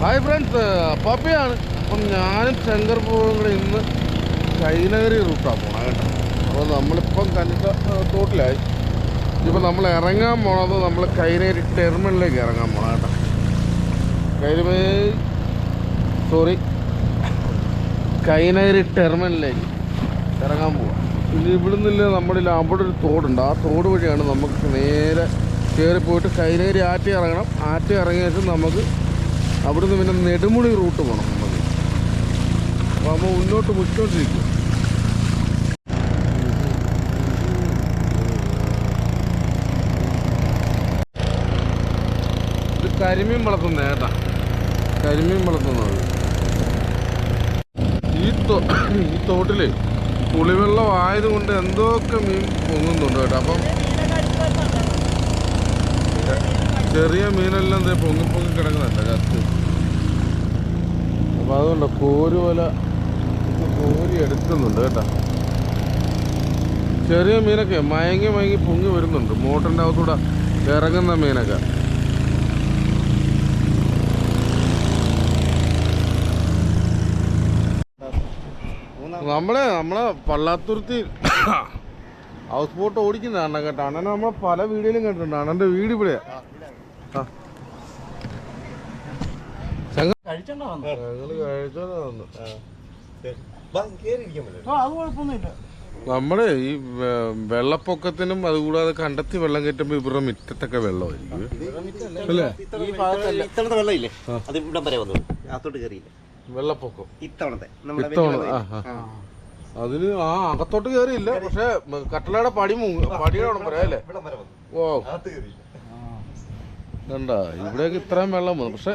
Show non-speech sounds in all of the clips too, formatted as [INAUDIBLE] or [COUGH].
Hi friends പപ്പിയാണ്. അപ്പം ഞാനും ശങ്കർ പോവും കൂടെ ഇന്ന് കൈനഗരി റൂട്ടാണ് പോണത് കേട്ടോ. അപ്പോൾ നമ്മളിപ്പം കനിട്ട തോട്ടിലായി. ഇപ്പം നമ്മൾ ഇറങ്ങാൻ പോണത് നമ്മൾ കൈനഗരി ടെർമിനലിലേക്ക് ഇറങ്ങാൻ പോണം കേട്ടോ. കൈനമേ സോറി കൈനഗരി ടെർമിനലിലേക്ക് ഇറങ്ങാൻ പോവാം. ഇനി ഇവിടുന്നില്ല നമ്മുടെ അവിടെ ഒരു തോടുണ്ട്. ആ തോട് വഴിയാണ് നമുക്ക് നേരെ കയറി പോയിട്ട് കൈനഗരി ആറ്റി ഇറങ്ങണം. ആറ്റി ഇറങ്ങിയ ശേഷം നമുക്ക് അവിടുന്ന് പിന്നെ നെടുമുടി റൂട്ട് പോകണം നമ്മൾ അപ്പോൾ നമ്മൾ മുന്നോട്ട് പൊയ്ക്കൊണ്ടിരിക്കും. ഇത് കരിമീൻ വളർത്തുന്ന ഏട്ടാ. കരിമീൻ വളർത്തുന്നത് ഈ ഈ തോട്ടിൽ പുളിവെള്ളം ആയതുകൊണ്ട് എന്തൊക്കെ മീൻ പൊങ്ങുന്നുണ്ട് കേട്ടോ അപ്പം ചെറിയ മീനെല്ലാം പൊങ്ങി പൊങ്ങി കിടക്കുന്നുണ്ട് കത്ത് അപ്പം അതുകൊണ്ട് കോരി പോലെ കോരി എടുക്കുന്നുണ്ട് കേട്ടോ. ചെറിയ മീനൊക്കെ മയങ്ങി മയങ്ങി പൊങ്ങി വരുന്നുണ്ട്. മോട്ടറിന്റെ അകത്തൂടെ ഇറങ്ങുന്ന മീനൊക്കെ. നമ്മളെ നമ്മളെ പള്ളാത്തുരുത്തി [COUGHS] ഹൗസ് ബോട്ട് ഓടിക്കുന്ന കേട്ടോ. അണ്ണനെ നമ്മളെ പല വീഡിയോയിലും കണ്ടിട്ടുണ്ട്. അണ്ണന്റെ വീട് ഇവിടെയാ. ആ. കഴിച്ചോണ്ടാ വന്നത് ഞങ്ങൾ കഴിച്ചോണ്ട് വന്നു. ആ അത് കുഴപ്പമൊന്നുമില്ല. നമ്മുടെ ഈ വെ- വെള്ളപ്പൊക്കത്തിനും അതുകൂടാതെ കണ്ടെത്തി വെള്ളം കയറ്റുമ്പോൾ ഇവരുടെ മുറ്റത്തൊക്കെ വെള്ളമായിരിക്കും. അല്ലേ? ഈ ഭാഗത്തല്ല. ഇത്തവണത്തെ വെള്ളമില്ലേ? അത് ഇവിടം വരെ വന്നു. അകത്തോട്ട് കയറിയില്ല വെള്ളപ്പൊക്കം. ഇത്തവണത്തെ. നമ്മുടെ ഇത്തവണ ആ അതിന് ആ അകത്തോട്ട് കയറിയില്ല പക്ഷെ മ- കട്ടളയുടെ പടി പടിയാണ് പടിയുടെ അവിടെ അല്ലേ? ഇവിടം വരെ വന്നു. ഓ അകത്ത് കയറിയില്ല കണ്ട ഇവിടെയൊക്കെ ഇത്രയും വെള്ളം വന്നു. പക്ഷെ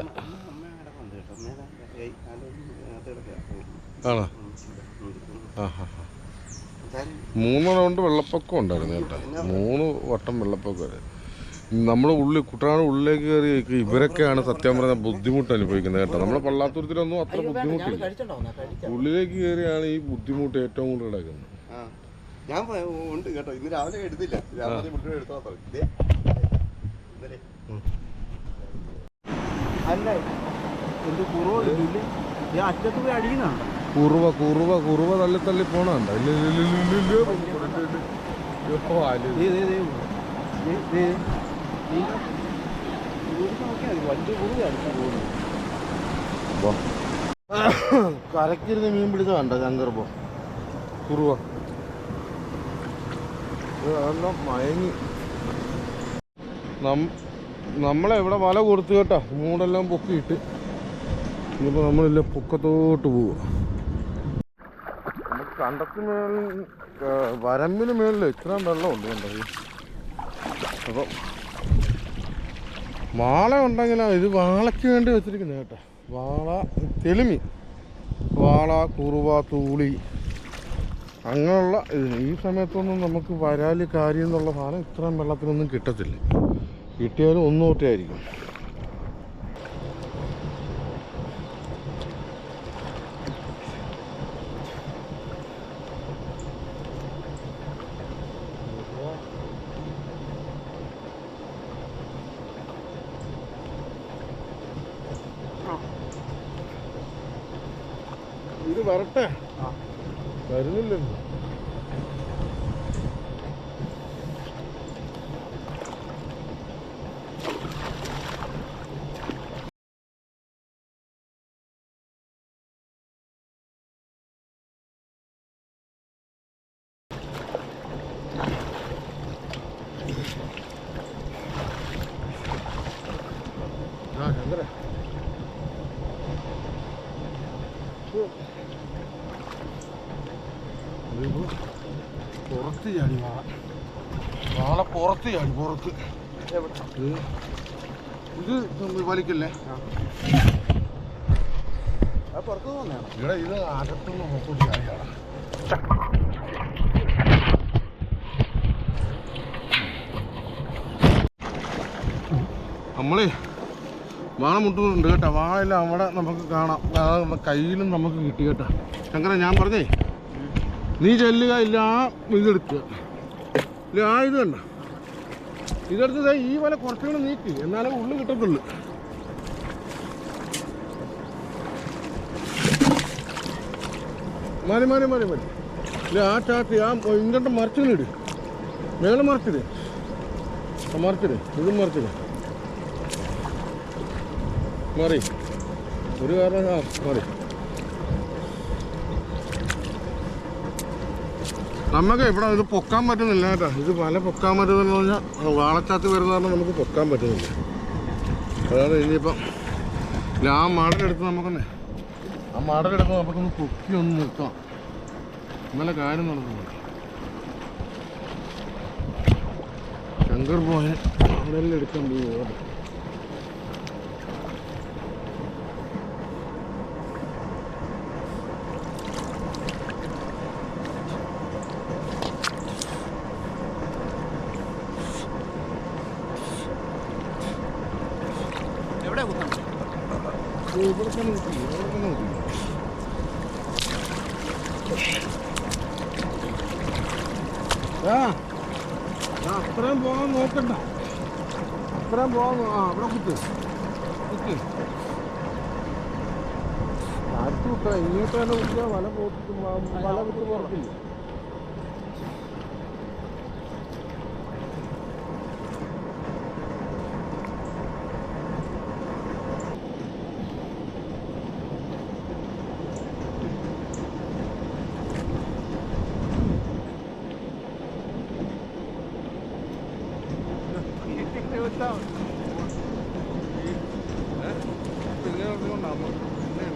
ആണോ? ആ ഹാ ഹാ മൂന്ന് റൗണ്ട് വെള്ളപ്പൊക്കം ഉണ്ടായിരുന്നു കേട്ടോ. മൂന്ന് വട്ടം വെള്ളപ്പൊക്കം. നമ്മുടെ ഉള്ളിൽ കുട്ടനാട് ഉള്ളിലേക്ക് കയറി ഇവരൊക്കെയാണ് സത്യം പറഞ്ഞ ബുദ്ധിമുട്ട് അനുഭവിക്കുന്നത് കേട്ടോ. നമ്മളെ പള്ളാത്തുരത്തിലൊന്നും അത്ര ബുദ്ധിമുട്ടില്ല. ഉള്ളിലേക്ക് കയറിയാണ് ഈ ബുദ്ധിമുട്ട് ഏറ്റവും കൂടുതൽ കിടക്കുന്നത്. ഞാൻ ഉണ്ട് കേട്ടോ. ഇന്ന് രാവിലെ എടുത്തില്ല. രാവിലെ എടുത്താൽ. അല്ല? എന്ത് കുറവ് അറ്റത്ത് പോയി അടിക്കുന്നുണ്ട്? കുറുവ കുറുവ കുറുവ തള്ളി തള്ളി പോണ. കരക്കിരുന്ന് മീൻ പിടിച്ച കണ്ട ശങ്കർപ്പോ? കുറുവ. മയങ്ങി. നമ്മളെ ഇവിടെ വല കൊടുത്തു കേട്ടോ. മൂടെല്ലാം പൊക്കിയിട്ട്. ഇനിയിപ്പോൾ നമ്മളില്ല പൊക്കത്തോട്ട് പോവുക കണ്ടത്തിന് മേളിൽ വരമ്പിന് മേളിൽ ഇത്രയും വെള്ളമുണ്ട് കണ്ടത് അപ്പം വാള ഉണ്ടെങ്കിലോ ഇത് വാളയ്ക്ക് വേണ്ടി വെച്ചിരിക്കുന്നത് കേട്ടോ. വാള തെളിമി. വാള കുറുവ തൂളി. അങ്ങനെയുള്ള ഈ സമയത്തൊന്നും നമുക്ക് വരാൽ കാര്യം എന്നുള്ള സാധനം ഇത്രയും വെള്ളത്തിനൊന്നും കിട്ടത്തില്ല. കിട്ടിയാലും ഒന്നോട്ടേ വരുന്നില്ലല്ലോ ചാടി വാള വാള പുറത്ത് ചാടി പുറത്ത്. ഇത് വലിക്കല്ലേ? അത് പുറത്തു വന്നതാണ് ഇവിടെ ഇത് അകത്തുനിന്ന് പുറത്തോട്ട് ചാടിയാണ് നമ്മളേ വാള മുട്ടുന്നുണ്ട് കേട്ടോ. വാളെല്ലാം അവിടെ നമുക്ക് കാണാം. കയ്യിലും നമുക്ക് കിട്ടി കേട്ടോ. ശങ്കര ഞാൻ പറഞ്ഞേ നീ ചെല്ലുക ഇല്ല ഇതെടുക്കുക. ഇല്ല ആ ഇത് തന്നെ ഇതെടുത്തത് ഈ വല കുറച്ചുകൂടെ നീക്കി. എന്നാലേ ഉള്ളു കിട്ടത്തുള്ളൂ. മതി മതി മതി മതി. ഇല്ല ആ ചാട്ടി ആ ഇങ്ങോട്ട് മറിച്ചിടും മേലെ മറിച്ചിട്. മറിച്ചിട്. ഇതും മറിച്ചിട്. മറി. ഒരു കാരണം ആ നമുക്ക് ഇവിടെ ഇത് പൊക്കാൻ പറ്റുന്നില്ല കേട്ടോ. ഇത് പല പൊക്കാൻ പറ്റുന്നില്ല പറഞ്ഞാൽ വാളച്ചാത്തി വരുന്ന കാരണം നമുക്ക് പൊക്കാൻ പറ്റുന്നില്ല. അതാണ് ഇനിയിപ്പം ആ മടലെടുത്ത് നമുക്കൊന്നേ ആ മടലെടുത്ത് നമുക്കൊന്ന് പൊക്കി ഒന്ന് നിർത്താം. ഇന്നലെ കാര്യം നടക്കുന്നുണ്ട് ശങ്കർ പോയ മടലെടുക്കാൻ പോയി. എവിടെ കുത്തണം? അത്രയും പോകാൻ നോക്കണ്ട. അത്രയും പോകാൻ ആ അവിടെ കുത്ത്. കുത്ത്. അടുത്ത് കുത്ത ഇങ്ങോട്ട് തന്നെ കുത്തിയാൽ വല പോത്ത് വല കുത്ത് പുറത്തില്ല പിന്നെ അതുകൊണ്ടാണ് പിന്നെ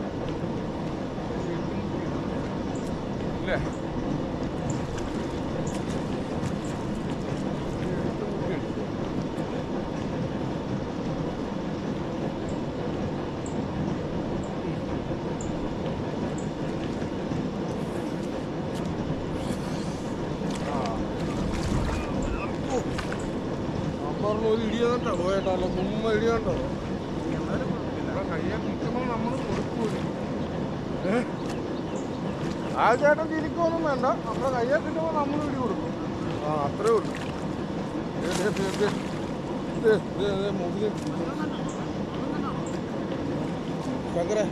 പോയേട്ടാ അല്ല ചുമ്മാ ഇടി കണ്ടോ? കയ്യാൻ നിൽക്കുമ്പോൾ നമ്മൾ കൊടുക്കൂലേ ആ ചേട്ടൻ തിരിക്കൊന്നും വേണ്ട. നമ്മുടെ കയ്യാൽ കിട്ടുമ്പോൾ നമ്മൾ ഇടി കൊടുക്കും. ആ അത്രേ ഉള്ളൂ. മുതുകിൽ ശങ്കരെ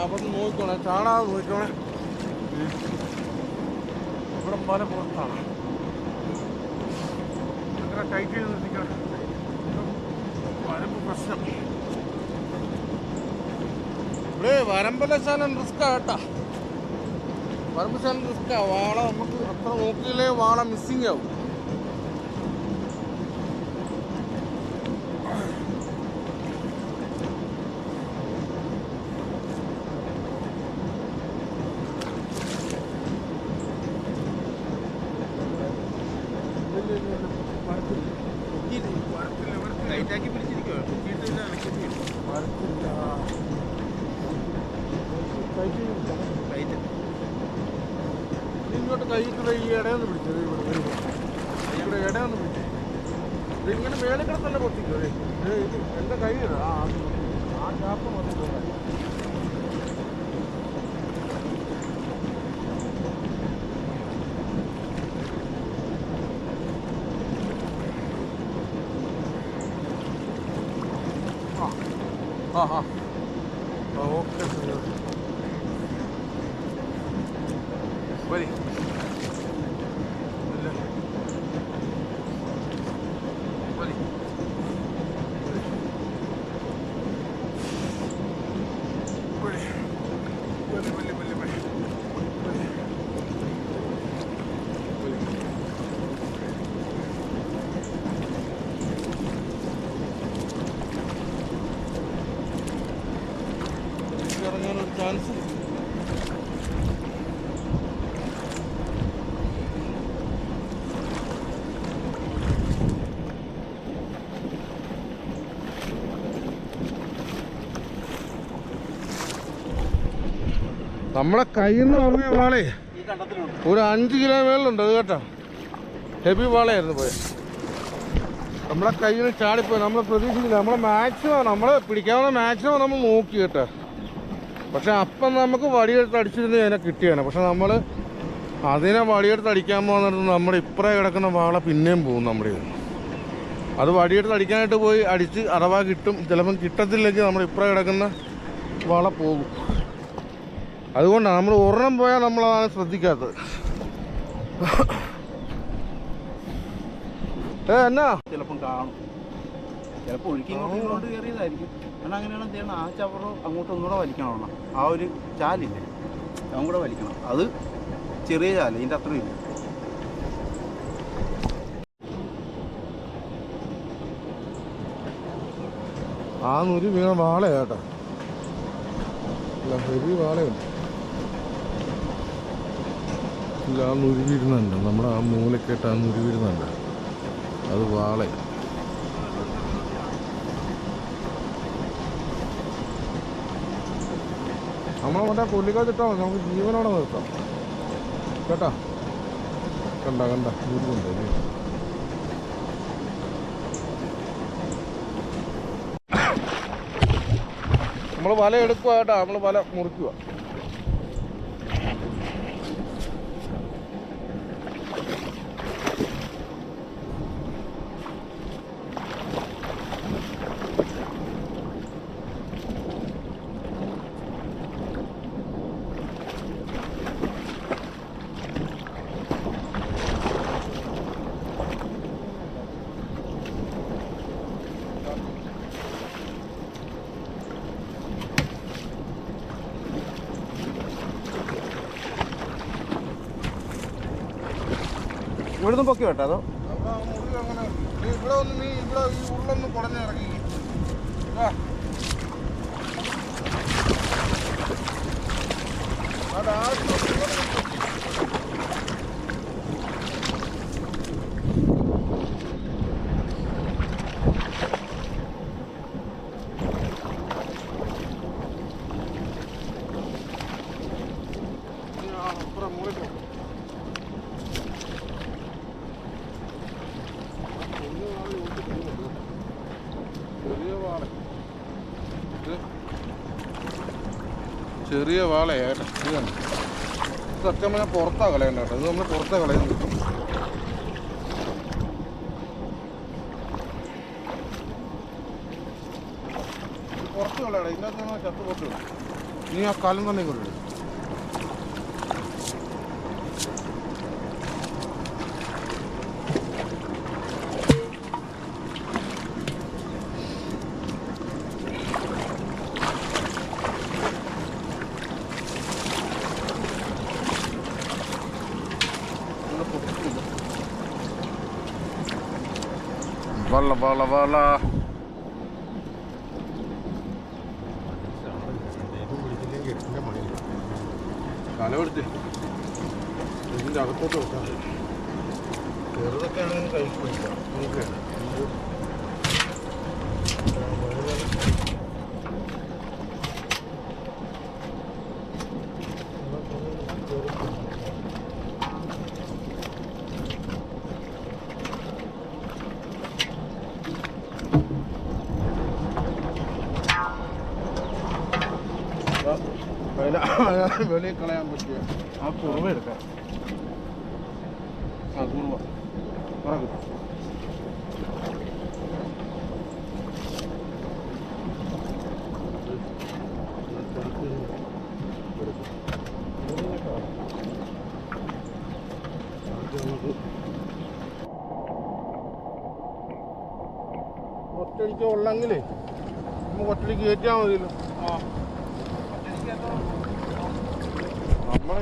അവിടെ നോക്കിക്കോണേ. ചാണാതെ നോക്കിക്കോണേ. ഇവിടെ പല പുറത്താണ് ഭയങ്കര ടൈറ്റ് ചെയ്ത് നിൽക്കണം വരമ്പ് പ്രശ്നം ഇവിടെ വരമ്പല ശാലം റിസ്ക്കാ കേട്ടാ വരമ്പ് ശാലം റിസ്ക്കാ വാള നമുക്ക് അത്ര നോക്കിയില്ലേ വാള മിസ്സിങ് ആവും കൈയിട്ട് ഈ ഇടയൊന്ന് പിടിച്ചത് ഇവിടെ. ഇവിടെ. ഇടയൊന്ന് പിടിച്ചത് ഇതിങ്ങനെ മേളിൽ കിടത്തല്ല പൊട്ടിക്കോ ഇത് എന്റെ കൈ ആ ആ ചാപ്പ് മതി ആ ആ ഓക്കെ. വരി ഇല്ല വരി വരി വരി വരി വരി വരി വരി ഇറങ്ങാനൊരു ചാൻസ് നമ്മളെ കയ്യിൽ നിന്ന് പറഞ്ഞ വാളേ. ഒരു അഞ്ച് കിലോ മേളിലുണ്ട് അത് കേട്ടോ. ഹെവി വാളയായിരുന്നു പോയത് നമ്മളെ കയ്യിൽ നിന്ന് ചാടിപ്പോയി. നമ്മൾ പ്രതീക്ഷിക്കില്ല നമ്മളെ മാക്സിമം നമ്മളെ പിടിക്കാവുന്ന മാക്സിമം നമ്മൾ നോക്കി കേട്ടോ. പക്ഷെ അപ്പം നമുക്ക് വടിയെടുത്ത് അടിച്ചിരുന്ന് അതിനെ കിട്ടിയാണ് പക്ഷെ നമ്മൾ അതിനെ വടിയെടുത്ത് അടിക്കാൻ പോകുന്നിടത്ത് നമ്മുടെ ഇപ്പറേ കിടക്കുന്ന വാള പിന്നെയും പോകും നമ്മുടെ അത് വടിയെടുത്ത് അടിക്കാനായിട്ട് പോയി അടിച്ച് അഥവാ കിട്ടും ചിലപ്പം കിട്ടത്തില്ലെങ്കിൽ നമ്മുടെ ഇപ്പറേ കിടക്കുന്ന വാള പോകും. അതുകൊണ്ടാണ് നമ്മൾ ഒരെണ്ണം പോയാൽ നമ്മളതാണ് ശ്രദ്ധിക്കാത്തത്. ഏ എന്നാ? ചിലപ്പം കാണും. ചിലപ്പോൾ ഒഴുക്കി ഇങ്ങോട്ട് കയറിയതായിരിക്കും. എന്നാൽ അങ്ങനെയാണ് എന്ത് ചെയ്യണം? ആ ചവറ് അങ്ങോട്ട് ഒന്നുകൂടെ വലിക്കണം എണ്ണം ആ ഒരു ചാലില്ലേ? അതും കൂടെ വലിക്കണം. അത് ചെറിയ ചാൽ ഇതിന്റെ അത്രയും ഇല്ല. ആ നൂരി വീണ വാളയാട്ടോ ഹെവി വാളയുണ്ട്. ഇല്ല ആ നുരി വീഴുന്നുണ്ട് നമ്മുടെ ആ മൂലക്കേട്ട് ആ നുരി വീഴുന്നുണ്ട് അത് വാളെ. നമ്മൾ മറ്റേ പുള്ളിക്കകത്തിട്ടാൽ മതി നമുക്ക് ജീവനോടെ നിർത്താം. കേട്ടോ? കണ്ട കണ്ട? നുരുണ്ട് നമ്മൾ വല എടുക്കുക കേട്ടോ. നമ്മൾ വല മുറിക്കുക ഇവിടുന്ന് പൊക്കി കേട്ടോ അതോ? ഇവിടെ ഒന്ന് നീ ഇവിടെ ഈ ഉള്ളൊന്ന് കുടഞ്ഞിറങ്ങി മൂളിപ്പോ ചെറിയ വാള ഇത് ചെറിയ വാളയാണ് ഇതാണ്. ഇത് സത്യം പറഞ്ഞാൽ പുറത്താ കളയണ്ട കേട്ടോ. ഇത് നമ്മൾ പുറത്താ കളയുന്നത്. പുറത്ത് കളയണം. ഇതിനകത്ത് നമ്മൾ ചത്ത് പുറത്ത് നീ ആ കാലം തന്നെ ഇങ്ങോട്ട് ഇട്. വള്ള വള്ള വള്ള കലമെടുത്ത് ഇതിന്റെ അകത്തോട്ട് വെക്കാം. ചെറുതൊക്കെ ആണെങ്കിൽ കൈക്ക് പിടിക്കാം. നമുക്ക് വെളിയിൽ കളയാൻ പറ്റിയ ആ കുറവ് എടുക്കാം ആ കുറുവ പറക്കും ഒറ്റടിക്ക് ഉള്ളെങ്കിലേ നമുക്ക് ഒറ്റടിക്ക് കയറ്റിയാൽ മതിയല്ലോ.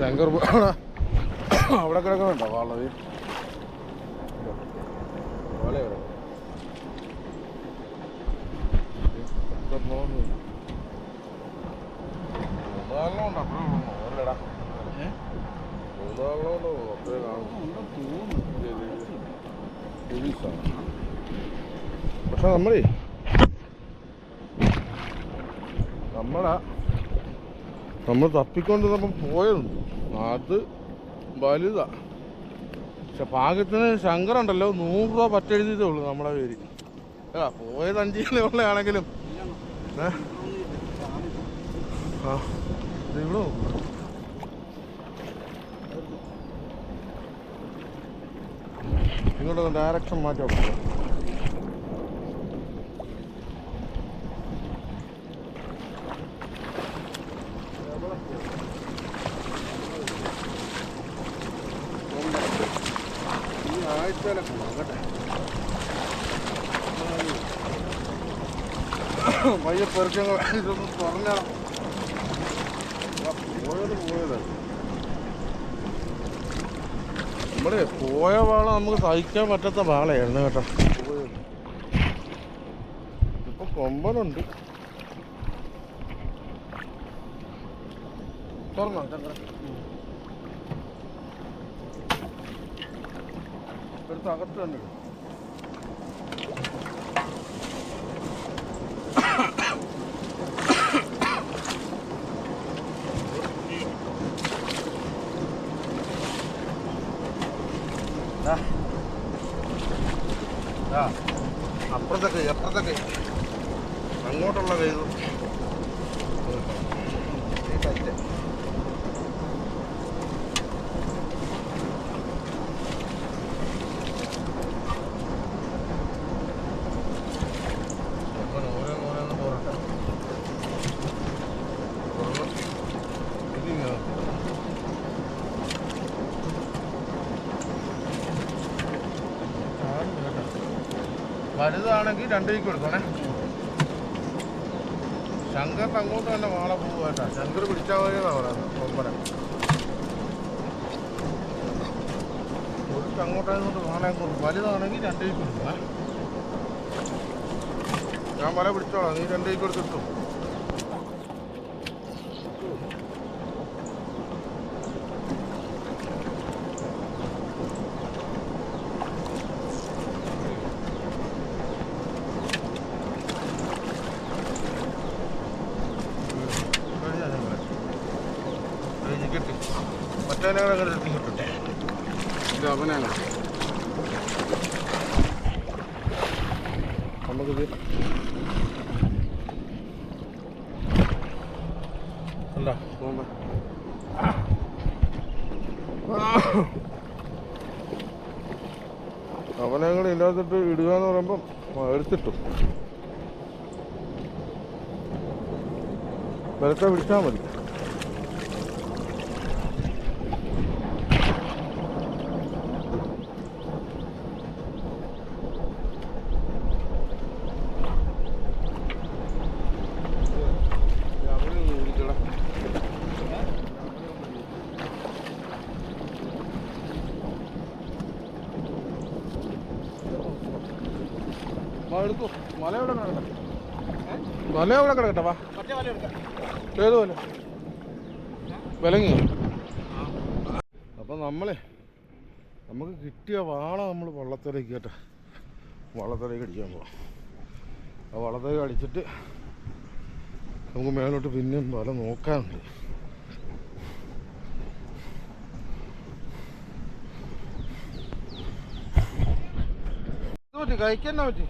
തോന്നുന്നു അവിടെ ഇത് ഇത്. പോലീസാണ് പക്ഷെ നമ്മളാ നമ്മൾ തപ്പിക്കൊണ്ട് നമ്മൾ പോയതുണ്ട്. അത് വലുതാ. പക്ഷെ പാകത്തിന് ശങ്കറുണ്ടല്ലോ നൂറ് രൂപ പറ്റെഴുതിയതേ ഉള്ളൂ നമ്മളെ പേര്. ആ പോയത് അഞ്ച് കിലോ ഉള്ളതാണെങ്കിലും ഇത് ഇവിടെ. ഇങ്ങോട്ടൊന്ന് ഡയറക്ഷൻ മാറ്റാം പയ്യെ ഇതൊന്നും തുറഞ്ഞ പോയത് പോയത് നമ്മുടെ പോയ വാള നമുക്ക് സഹിക്കാൻ പറ്റാത്ത വാളയായിരുന്നു കേട്ടോ. ഇപ്പൊ കൊമ്പനുണ്ട്. തുറന്നോ? എടുത്ത് അകത്ത് തന്നെ ఎప్పటికీ വലുതാണെങ്കിൽ രണ്ട് കൈക്ക് കൊടുക്കണേ. ശങ്കറിന് അങ്ങോട്ട് തന്നെ വാള പോവാട്ടാ ശങ്കർ പിടിച്ചാൽ മതിയെന്നാ പറയുന്നത്. കൊമ്പന. ഒരിക്കൽ അങ്ങോട്ടായതുകൊണ്ട് വാള അങ്ങോട്ട് വലുതാണെങ്കിൽ രണ്ട് കൈക്ക് കൊടുക്കണേ ഞാൻ വല പിടിച്ചോളാം. നീ രണ്ട് കൈക്ക് കൊടുത്തിട്ടു കിട്ടി മറ്റേ കിട്ടും ഇത് അവനാണ് നമുക്കിത് അല്ല പോകുമ്പോ അവനെ കൂടെ ഇല്ലാത്തിട്ട് ഇടുക എന്ന് പറയുമ്പം എടുത്തിട്ടു. ബലത്തെ പിടിച്ചാൽ മതി അവനെ ഒന്ന് വിളിക്കടാ. വാ, എടുത്തോ. വല എവിടെ കിടക്കട്ടെ? വല എവിടെ കിടക്കട്ടെ? വാ. വല? വിലങ്ങി. അപ്പം നമ്മളെ നമുക്ക് കിട്ടിയ വാള നമ്മൾ വള്ളത്തിലേക്ക് കേട്ടോ. വള്ളത്തിലേക്ക് അടിക്കാൻ പോവാം. ആ വള്ളത്തിലേക്ക് അടിച്ചിട്ട് നമുക്ക് മേലോട്ട് പിന്നെയും വല നോക്കാനുണ്ട് കഴിക്കാൻ പറ്റി?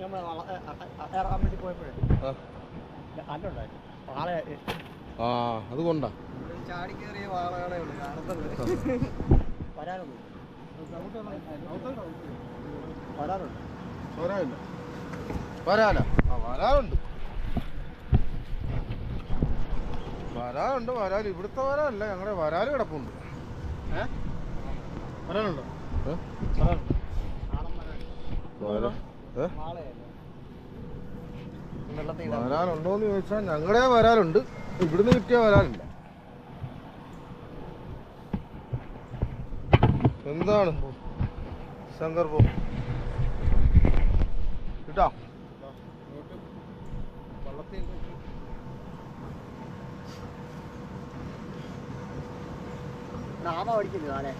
ഇറങ്ങാൻ വേണ്ടി പോയപ്പോഴേ ആ. അല്ലുണ്ടായിരുന്നു പാളെ ആ അതുകൊണ്ടാ ചാടി കയറിയ വാളകളെ ഉള്ളൂ വരാറുണ്ട്. വരാനില്ല ആ വരാറുണ്ട് വരാൽ ഇവിടുത്തെ വരാല്ല ഞങ്ങളുടെ വരാൽ കിടപ്പുണ്ട്. ഏ? വരാനുണ്ടോ? വരാനുണ്ട്? വരാ- ഏ? വാളയല്ലേ വെള്ളത്തിൽ വരാലുണ്ടോന്ന് ചോദിച്ചാൽ ഞങ്ങളുടെ വരാനുണ്ട് ഇവിടുന്ന് കിട്ടിയ വരാനില്ല എന്താണ്? സന്ദർഭം കിട്ടാ? നാമ പഠിക്കുന്നു നാളെ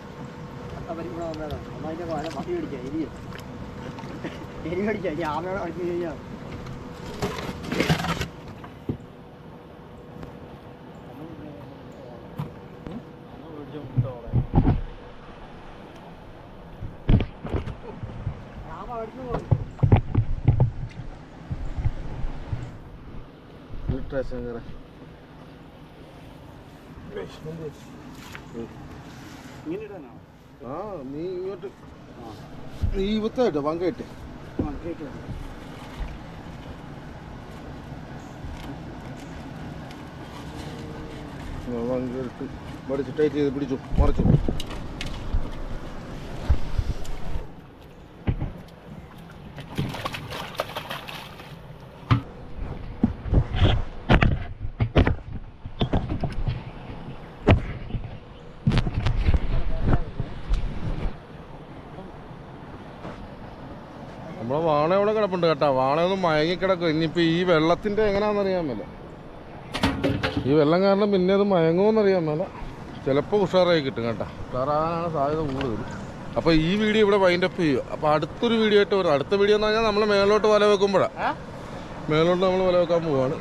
അവർ ഇവിടെ വന്നതാണ് അമ്മ അതിന്റെ മതി പിടിക്കാം എരി എരി അടിക്കാം ഇനി ആമയോടെ അടിച്ചു കഴിഞ്ഞാൽ ഇട്ടാ ഇങ്ങനെ ആ നീ ഇങ്ങോട്ട്. നീ ഇവത്തായിട്ട് പങ്കയിട്ട്. പങ്കെടുത്ത് പഠിച്ച് ടൈറ്റ് ചെയ്ത് പിടിച്ചു. മറച്ചു നമ്മളെ വാണ ഇവിടെ കിടപ്പുണ്ട് കേട്ടോ. വാളയൊന്നും മയങ്ങി കിടക്കും ഇനിയിപ്പോ ഈ വെള്ളത്തിന്റെ എങ്ങനെയാണെന്നറിയാൻ മേല. ഈ വെള്ളം കാരണം പിന്നെ അത് മയങ്ങുമെന്നറിയാൻ മേല. ചിലപ്പോൾ ഉഷാറായി കിട്ടും കേട്ടോ. ഉഷാറാകാനാണ് സാധ്യത കൂടുതൽ അപ്പോൾ ഈ വീഡിയോ ഇവിടെ വൈൻഡ് അപ്പ് ചെയ്യും. അപ്പോൾ അടുത്തൊരു വീഡിയോ ആയിട്ട് വരും. അടുത്ത വീഡിയോ എന്ന് പറഞ്ഞാൽ നമ്മൾ മേലോട്ട് വല വെക്കുമ്പോഴാണ് മേലോട്ട് നമ്മൾ വല വെക്കാൻ പോവാണ്.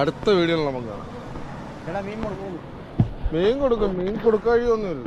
അടുത്ത വീഡിയോ വീഡിയോയിൽ നമുക്ക് കാണാം. എടാ മീൻ കൊടുക്കും. മീൻ കൊടുക്കും. മീൻ കൊടുക്കാഴിയൊന്നുമില്ല.